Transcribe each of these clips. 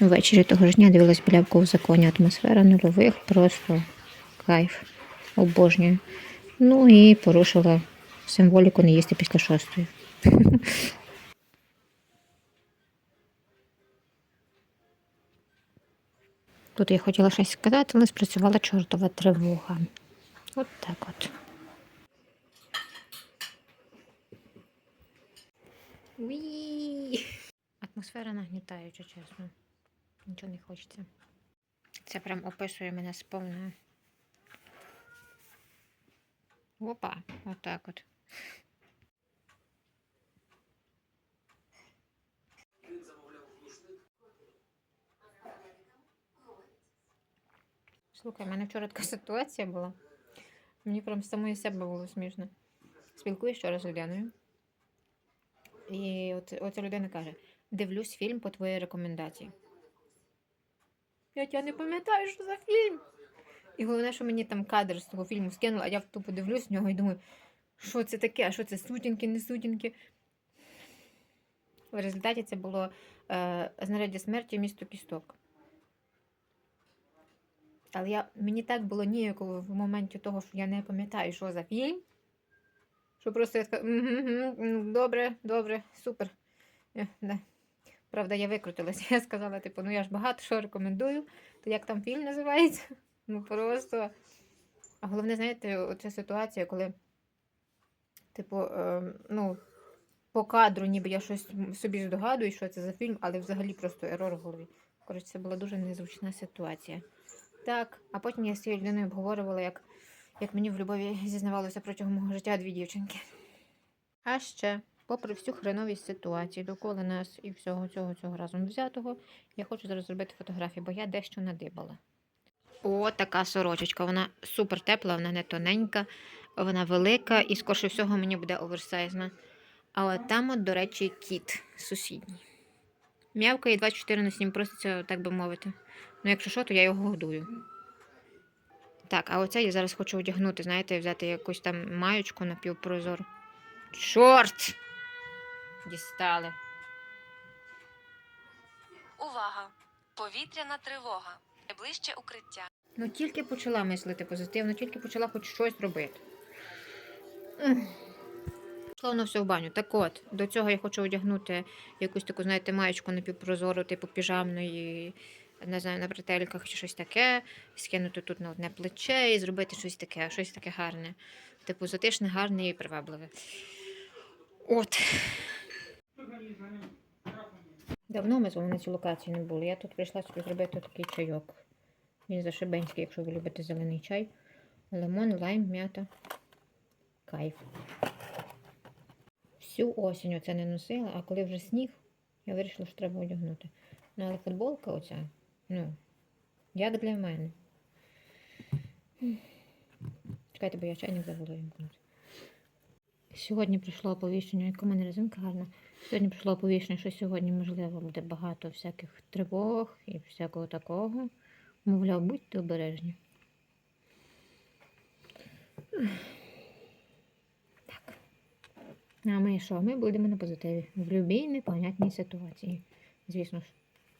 Ввечері того ж дня дивилась білявку в законі. Атмосфера нульових, просто кайф. Обожнюю. Ну і порушила символіку не їсти після шостої. Тут я хотіла щось сказати, але спрацювала чортова тривога. От так от. Атмосфера нагнітаюча, чесно. Нічого не хочеться. Це прям описує мене сповною. Опа, отак от. Слухай, в мене вчора така ситуація була. Мені прям самої себе було смішно. Спілкуюсь вчора з людиною. І от, оця людина каже: дивлюсь фільм по твоїй рекомендації. Я я не пам'ятаю, що за фільм. І головне, що мені там кадр з того фільму скинули, а я тупо дивлюсь в нього і думаю, що це таке, а що це сутінки, не сутінки. В результаті це було е, знаряддя смерті місто кісток. Але я, мені так було ніяково в моменті того, що я не пам'ятаю, що за фільм. Що просто я така, «Мгм, ну, добре, добре, супер. Е, да. Правда, я викрутилася. Я сказала, типу, ну я ж багато що рекомендую. То як там фільм називається? Ну просто. А головне, знаєте, оця ситуація, коли, типу, е, ну, по кадру, ніби я щось собі здогадую, що це за фільм, але взагалі просто ерор в голові. Коротше, це була дуже незручна ситуація. Так, а потім я з цією людиною обговорювала, як, як мені в любові зізнавалося протягом мого життя дві дівчинки. А ще, попри всю хреновість ситуації довкола нас і всього цього цього разом взятого, я хочу зараз зробити фотографії, бо я дещо надибала. О, така сорочечка. Вона супер тепла, вона не тоненька, вона велика і, скорше всього, мені буде оверсайзна. А от там, от, до речі, кіт сусідній. М'явкає 24 на 7, проситься, так би мовити. Ну, якщо що, то я його годую. Так, а оце я зараз хочу одягнути, знаєте, взяти якусь там маючку напівпрозору. Чорт! Дістали. Увага! Повітряна тривога. Найближче укриття. Ну, тільки почала мислити позитивно, тільки почала хоч щось робити. Словно все в баню. Так от, до цього я хочу одягнути якусь таку, знаєте, маєчку напівпрозору, типу піжамної, не знаю, на бретельках чи щось таке, скинути тут на одне плече і зробити щось таке, щось таке гарне. Типу, затишне, гарне і привабливе. От. Давно ми з вами на цій локації не були. Я тут прийшла собі зробити такий чайок. Він зашибенський, якщо ви любите зелений чай. Лимон, лайм, м'ята. Кайф. Всю осінь оце не носила, а коли вже сніг, я вирішила, що треба одягнути. Ну, але футболка оця, ну, як для мене. Чекайте, бо я чайник забула вімкнути. Сьогодні прийшло оповіщення, яка в мене резинка гарна. Сьогодні прийшло оповіщення, що сьогодні, можливо, буде багато всяких тривог і всякого такого. Мовляв, будьте обережні. Так. А ми що? Ми будемо на позитиві. В будь-якій непонятній ситуації. Звісно ж.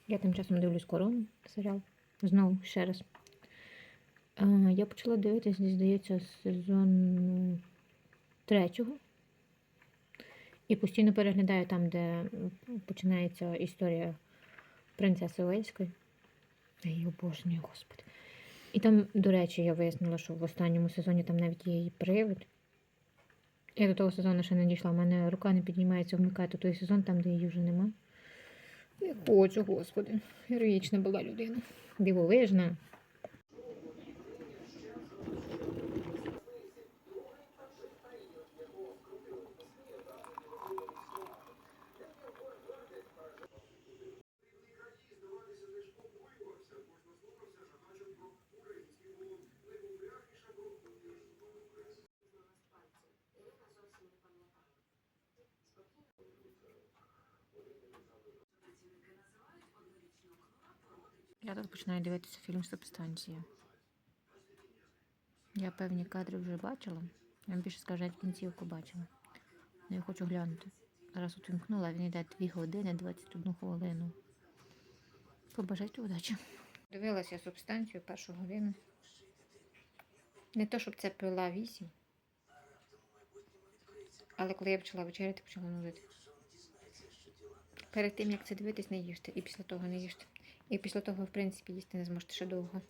Я тим часом дивлюсь корону серіал. Знову ще раз. Я почала дивитися, здається, з сезону третього. І постійно переглядаю там, де починається історія принцеси Уельської. Я її обожнюю, господи. І там, до речі, я вияснила, що в останньому сезоні там навіть є її привид. Я до того сезону ще не дійшла. У мене рука не піднімається вмикати той сезон, там, де її вже нема. Не хочу, господи. Героїчна була людина. Дивовижна. Я тут починаю дивитися фільм Субстанція. Я певні кадри вже бачила. Я вам більше скажу, як кінцівку бачила. Ну, я хочу глянути. Зараз от вимкнула, він йде 2 години 21 хвилину. Побажайте удачі. Дивилася субстанцію першу годину. Не то, щоб це пила 8. Але коли я почала вечеряти, почала нудити. Перед тим, як це дивитись, не їжте. І після того не їжте. І після того, в принципі, їсти не зможете ще довго.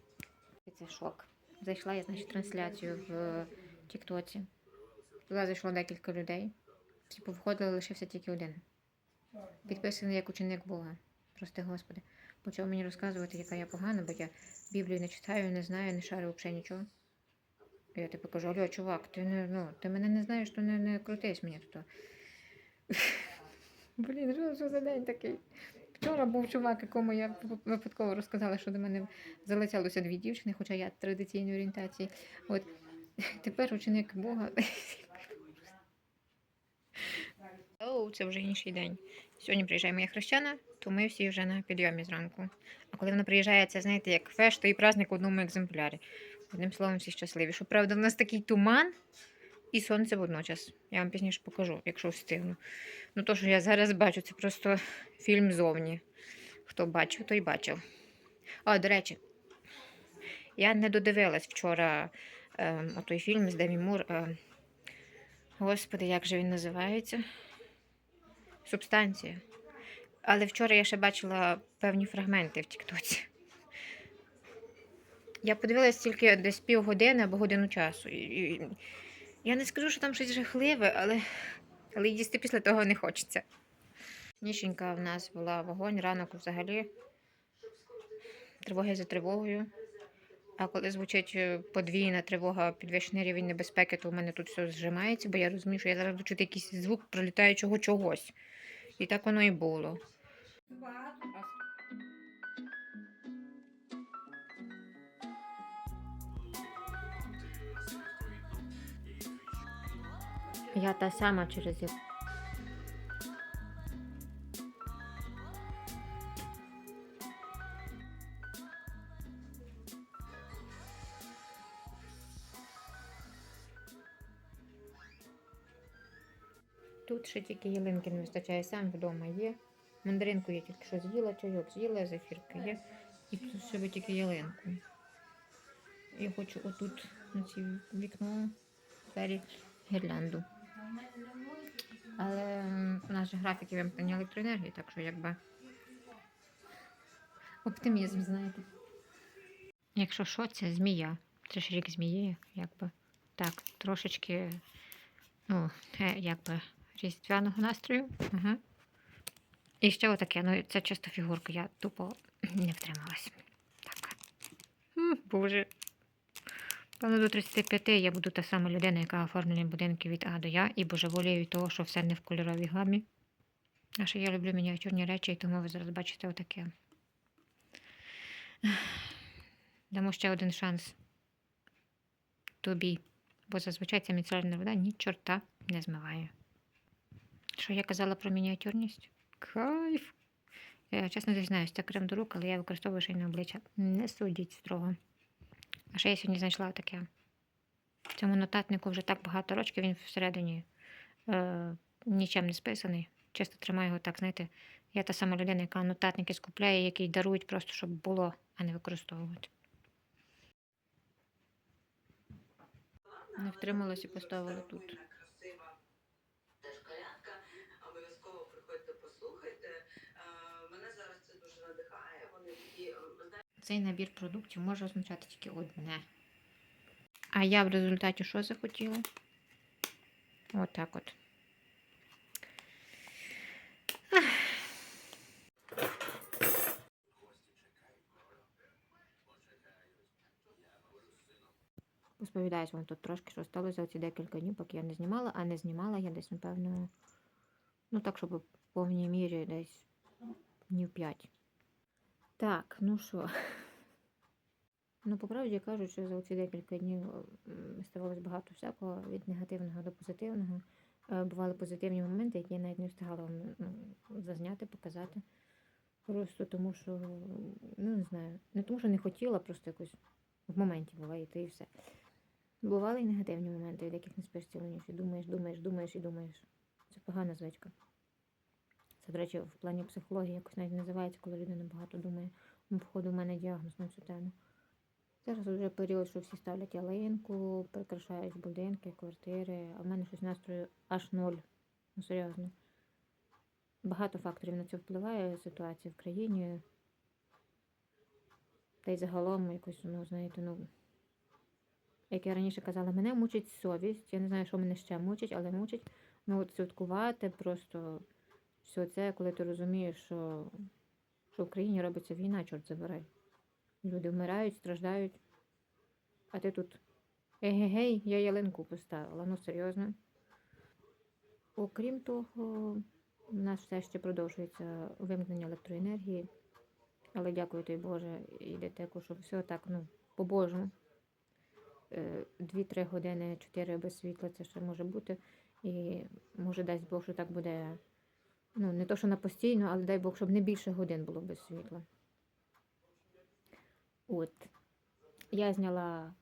І це шок. Зайшла я, значить, трансляцію в Тіктоці. Туди зайшло декілька людей. Всі повходили, лишився тільки один. Підписаний як ученик Бога. Прости Господи. Почав мені розказувати, яка я погана, бо я Біблію не читаю, не знаю, не шарю взагалі нічого. Я типу кажу, алло, чувак, ти не ну, ти мене не знаєш, то не, не крутись мені тут. Блін, що за день такий? Вчора був чувак, якому я випадково розказала, що до мене залетілося дві дівчини, хоча я традиційної орієнтації. От тепер ученик Бога. Оу, це вже інший день. Сьогодні приїжджає моя хрещена, то ми всі вже на підйомі зранку. А коли вона приїжджає, це знаєте, як фешта і праздник в одному екземплярі. Одним словом, всі щасливі. Щоправда, в нас такий туман і сонце водночас. Я вам пізніше покажу, якщо встигну. Ну, то, що я зараз бачу, це просто фільм зовні. Хто бачив, той бачив. А, до речі, я не додивилась вчора е, отой фільм з Демі Мур. Е, господи, як же він називається? Субстанція. Але вчора я ще бачила певні фрагменти в Тіктоці. Я подивилась тільки десь півгодини або годину часу. І, і, я не скажу, що там щось жахливе, але, але їсти після того не хочеться. Ніщенька в нас була вогонь, ранок взагалі. Тривоги за тривогою. А коли звучить е, подвійна тривога, підвищений рівень небезпеки, то в мене тут все зжимається, бо я розумію, що я зараз буду чути якийсь звук пролітаючого чогось. І так воно і було. Я та сама через яку. Тут ще тільки ялинки не вистачає, сам вдома є. Мандаринку я тільки що з'їла, чайок з'їла, зефірка є. І тут ще би тільки ялинку. Я хочу отут на ці вікно двері гірлянду. Але же графіки вимкнення електроенергії, так що якби оптимізм, знаєте. Якщо що, це змія. Це ж рік змії, якби. Так, трошечки, ну, е, якби різдвяного настрою. Ага. І ще отаке, ну це чисто фігурка, я тупо не втрималась. Так. Боже. Певно, до 35 я буду та сама людина, яка оформлює будинки від А до Я і божеволію від того, що все не в кольоровій гамі. А що я люблю мініатюрні речі, і тому ви зараз бачите отаке. Дамо ще один шанс тобі, бо зазвичай ця міцелярна вода ні чорта не змиває. Що я казала про мініатюрність? Кайф! Я чесно зізнаюсь, це крем до рук, але я використовую ще й на обличчя. Не судіть строго. А ще я сьогодні знайшла таке. В цьому нотатнику вже так багато рочків, він всередині е, нічим не списаний. Чисто тримаю його так, знаєте. Я та сама людина, яка нотатники скупляє, які дарують просто, щоб було, а не використовувати. Не втрималась і поставила тут. Цей набір продуктів може означати тільки одне. А я в результаті що захотіла? Отак от. Ах. Розповідаюсь вам тут трошки, що сталося за ці декілька днів, поки я не знімала, а не знімала я десь, напевно, ну так, щоб в повній мірі десь днів 5. Так, ну що. Ну, по правді кажучи, за ці декілька днів м, ставалось багато всякого від негативного до позитивного. Е, Бували позитивні моменти, які я навіть не встигала вам ну, зазняти, показати. Просто тому, що, ну не знаю, не тому, що не хотіла, просто якось в моменті буває, і все. Бували і негативні моменти, від яких не спиш цілу ніч. І Думаєш, думаєш, думаєш і думаєш. Це погана звичка. Це, до речі, в плані психології якось навіть називається, коли людина багато думає. Походу, в мене діагноз на цю тему. Зараз вже період, що всі ставлять ялинку, прикрашають будинки, квартири, а в мене щось настрою аж ноль. Ну, серйозно. Багато факторів на це впливає ситуація в країні. Та й загалом якось, ну, знаєте, ну. Як я раніше казала, мене мучить совість. Я не знаю, що мене ще мучить, але мучить. Ну, от святкувати просто все це, коли ти розумієш, що, що в країні робиться війна, чорт забирай. Люди вмирають, страждають. А ти тут. Егегей, я ялинку поставила. Ну, серйозно. Окрім того, у нас все ще продовжується вимкнення електроенергії. Але дякую тобі Боже і дитеку, щоб все так, ну, по-божому. Е, Дві-три години, чотири без світла це ще може бути. І може дасть Бог, що так буде. Ну, не то, що на постійно, але дай Бог, щоб не більше годин було без світла. От. Я зняла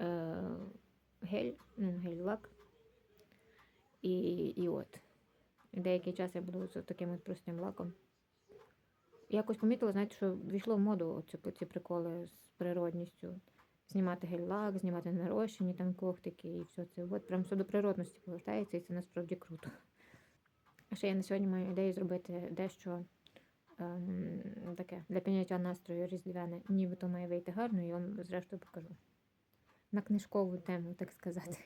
е, гель, ну, гель-лак. І, і от. Деякий час я буду з таким от простим лаком. Якось помітила, знаєте, що війшло в моду оці, ці приколи з природністю. Знімати гель-лак, знімати нарощені там когтики і все це. От прям все до природності повертається, і це насправді круто. А ще я на сьогодні маю ідею зробити дещо ем, таке для підняття настрою різдвяне. Нібито має вийти гарно, і вам зрештою покажу. На книжкову тему, так сказати.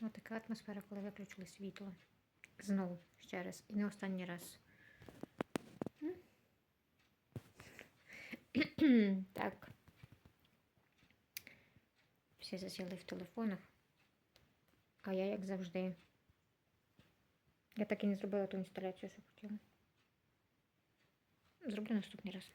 Ось така атмосфера, коли виключили світло. Знову ще раз. І не останній раз. Так. Всі засіли в телефонах. А я, як завжди. Я так і не зробила ту інсталяцію, що хотіла. Зроблю наступний раз.